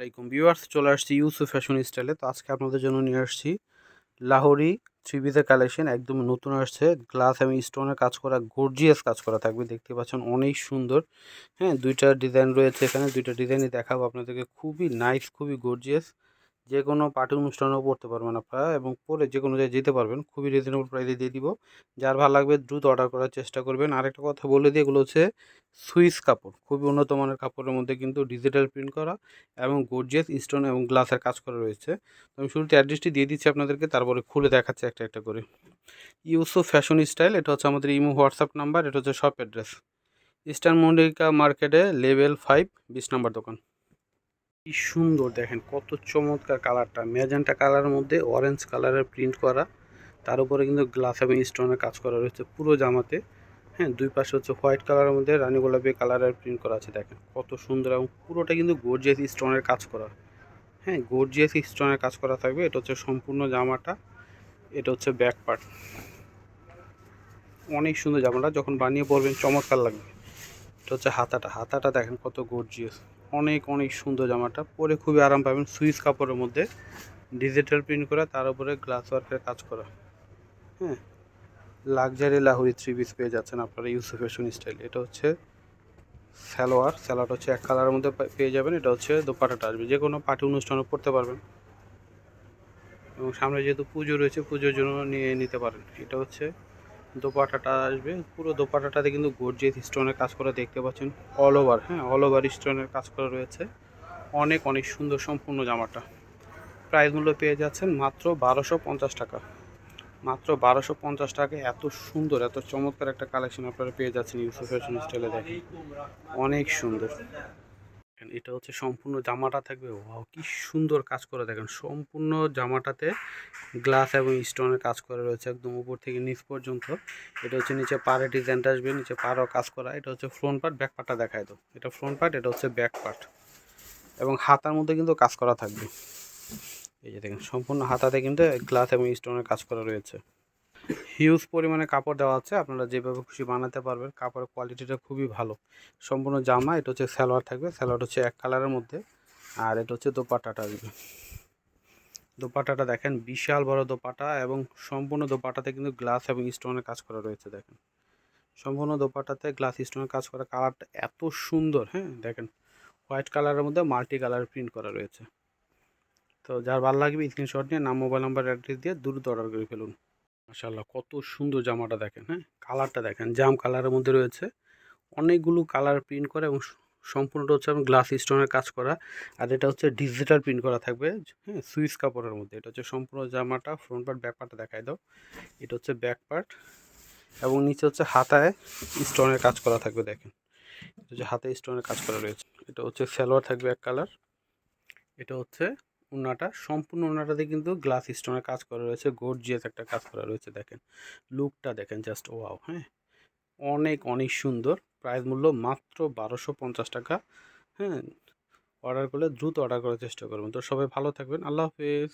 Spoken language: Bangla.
আসসালামাইকুম ভিউয়ার্স, চলে আসছি ইউসুফ ফ্যাশন স্টাইলে তো আজকে আপনাদের জন্য নিয়ে আসছি লাহোরি থ্রি পিসের কালেকশন একদম নতুন আসছে। গ্লাস এবং স্টোনের কাজ করা গর্জিয়াস কাজ করা থাকবে, দেখতে পাচ্ছেন অনেক সুন্দর। হ্যাঁ দুইটা ডিজাইন রয়েছে এখানে, দুইটা ডিজাইনই দেখাবো আপনাদেরকে। খুবই নাইস খুবই গর্জিয়াস যে কোনো পার্টি অনুষ্ঠানেও পড়তে পারবেন আপনারা এবং পরে যে কোনো জায়গায় যেতে পারবেন। খুবই রিজনেবল প্রাইসে দিয়ে দিব। যার ভালো লাগবে দ্রুত অর্ডার করার চেষ্টা করবেন। আরেকটা কথা বলে দিই, এগুলো হচ্ছে সুইস কাপড়। খুবই উন্নত মানের কাপড়ের মধ্যে কিন্তু ডিজিটাল প্রিন্ট করা এবং গর্জিয়াস স্টোন এবং গ্লাসের কাজ করা রয়েছে। আমি শুরুতে অ্যাড্রেসটি দিয়ে দিচ্ছি আপনাদেরকে, তারপরে খুলে দেখাচ্ছি একটা একটা করে। ইউসো ফ্যাশন স্টাইল এটা হচ্ছে আমাদের ইমো হোয়াটসঅ্যাপ নাম্বার, এটা হচ্ছে শপ অ্যাড্রেস ইস্টার্ন মন্ডিকা মার্কেটে লেভেল ফাইভ বিশ নাম্বার দোকান। কি সুন্দর দেখেন, কত চমৎকার কালারটা। ম্যাজেন্টা কালারের মধ্যে অরেঞ্জ কালারের প্রিন্ট করা। তার উপরে কিন্তু গ্লাস এবং স্টোনের কাজ করা রয়েছে পুরো জামাতে। হ্যাঁ দুই পাশে হচ্ছে হোয়াইট কালারের মধ্যে রানী গোলাপি কালারের প্রিন্ট করা আছে দেখেন, কত সুন্দর এবং পুরোটা কিন্তু গর্জিয়াস স্টোনের কাজ করা। হ্যাঁ গর্জিয়াস স্টোনের কাজ করা থাকবে, এটা হচ্ছে সম্পূর্ণ জামাটা, এটা হচ্ছে ব্যাক পার্ট অনেক সুন্দর জামাটা, যখন বানিয়ে পরবেন চমৎকার লাগবে। এটা হচ্ছে হাতাটা হাতাটা দেখেন কত গর্জিয়াস অনেক অনেক সুন্দর জামাটা। পরে খুবই আরাম পাবেন সুইচ কাপড়ের মধ্যে ডিজিটাল প্রিন্ট করা, তার উপরে গ্লাস ওয়ার্কের কাজ করা। হ্যাঁ লাক্সারি লাহুরি থ্রি পিস পেয়ে যাচ্ছেন আপনারা ইউসুফ ফ্যাশন স্টাইল এটা হচ্ছে স্যালোয়ার স্যালোয়ার হচ্ছে এক কালারের মধ্যে পেয়ে যাবেন। এটা হচ্ছে দোপাটাটা আসবে। যে কোনো পার্টি অনুষ্ঠানে পড়তে পারবেন। এবং সামনে যেহেতু পুজো রয়েছে, পুজোর জন্য নিয়ে নিতে পারেন। এটা হচ্ছে দোপাটাটা আসবে। পুরো দোপাটাটাতে কিন্তু গর্জিয়াস স্টোনের কাজ করা দেখতে পাচ্ছেন। অল ওভার হ্যাঁ অল ওভার স্টোনের কাজ করা রয়েছে। অনেক অনেক সুন্দর সম্পূর্ণ জামাটা। প্রাইস মূল্য পেয়ে যাচ্ছেন মাত্র বারোশো পঞ্চাশ টাকা। মাত্র বারোশো পঞ্চাশ টাকা এত সুন্দর, এত চমৎকার একটা কালেকশন আপনারা পেয়ে যাচ্ছেন ইউসুফ ফ্যাশন স্টাইলে দেখেন। অনেক সুন্দর। এটা হচ্ছে সম্পূর্ণ জামাটা থাকবে। ওয়াও, কি সুন্দর কাজ করে। দেখেন, সম্পূর্ণ জামাটাতে গ্লাস এবং স্টোনের কাজ করা রয়েছে একদম উপর থেকে নিচ পর্যন্ত। এটা হচ্ছে নিচে পাড়ে ডিজাইনটা আসবে, নিচে পাড়ও কাজ করা। এটা হচ্ছে ফ্রন্ট পার্ট ব্যাক পার্টটা দেখায় তো। এটা ফ্রন্ট পার্ট এটা হচ্ছে ব্যাক পার্ট এবং হাতার মধ্যে কিন্তু কাজ করা থাকবে। এই যে দেখেন, সম্পূর্ণ হাতাতে কিন্তু গ্লাস এবং স্টোনের কাজ করা রয়েছে। হিউজ পরিমাণে কাপড় দেওয়া আছে। আপনারা যেভাবে খুশি বানাতে পারবেন, কাপড়ের কোয়ালিটিটা খুবই ভালো। সম্পূর্ণ জামা, এটা হচ্ছে সালোয়ার থাকবে। সালোয়ার হচ্ছে এক কালারের মধ্যে। আর এটা হচ্ছে দোপাট্টাটা আসবে দোপাট্টাটা দেখেন, বিশাল বড় দোপাটা এবং সম্পূর্ণ দোপাটাতে কিন্তু গ্লাস এবং স্টোনের কাজ করা রয়েছে, দেখেন। সম্পূর্ণ দোপাটাতে গ্লাস স্টোনের কাজ করা। কালারটা এত সুন্দর হ্যাঁ দেখেন। হোয়াইট কালারের মধ্যে মাল্টি কালার প্রিন্ট করা রয়েছে। তো যার ভালো লাগবে স্ক্রিনশট নিয়ে, নাম মোবাইল নাম্বার অ্যাড্রেস দিয়ে দ্রুত অর্ডার করে ফেলুন। মাশাল্লাহ কত সুন্দর জামাটা দেখেন হ্যাঁ? কালারটা দেখেন, জাম কালারের মধ্যে রয়েছে। অনেকগুলো কালার প্রিন্ট করা এবং সম্পূর্ণটা হচ্ছে এবং গ্লাস স্টোনের কাজ করা। আর এটা হচ্ছে ডিজিটাল প্রিন্ট করা থাকবে হ্যাঁ? সুইচ কাপড়ের মধ্যে। এটা হচ্ছে সম্পূর্ণ জামাটা ফ্রন্ট পার্ট ব্যাক পার্টটা দেখাই দাও। এটা হচ্ছে ব্যাক পার্ট এবং নিচে হচ্ছে হাতায় স্টোনের কাজ করা থাকবে, দেখেন। এটা হচ্ছে হাতে স্টোনের কাজ করা রয়েছে। এটা হচ্ছে সালোয়ার থাকবে এক কালার। এটা হচ্ছে ওনাটা সম্পূর্ণ ওনাটাতে কিন্তু গ্লাস স্টোনের কাজ করা রয়েছে গর্জিয়াস একটা কাজ করা রয়েছে দেখেন। লুকটা দেখেন জাস্ট ওয়াও হ্যাঁ? অনেক অনেক সুন্দর। প্রাইস মূল্য মাত্র বারোশো পঞ্চাশ টাকা হ্যাঁ? অর্ডার করলে দ্রুত অর্ডার করার চেষ্টা করবেন। তো সবাই ভালো থাকবেন। আল্লাহ হাফেজ।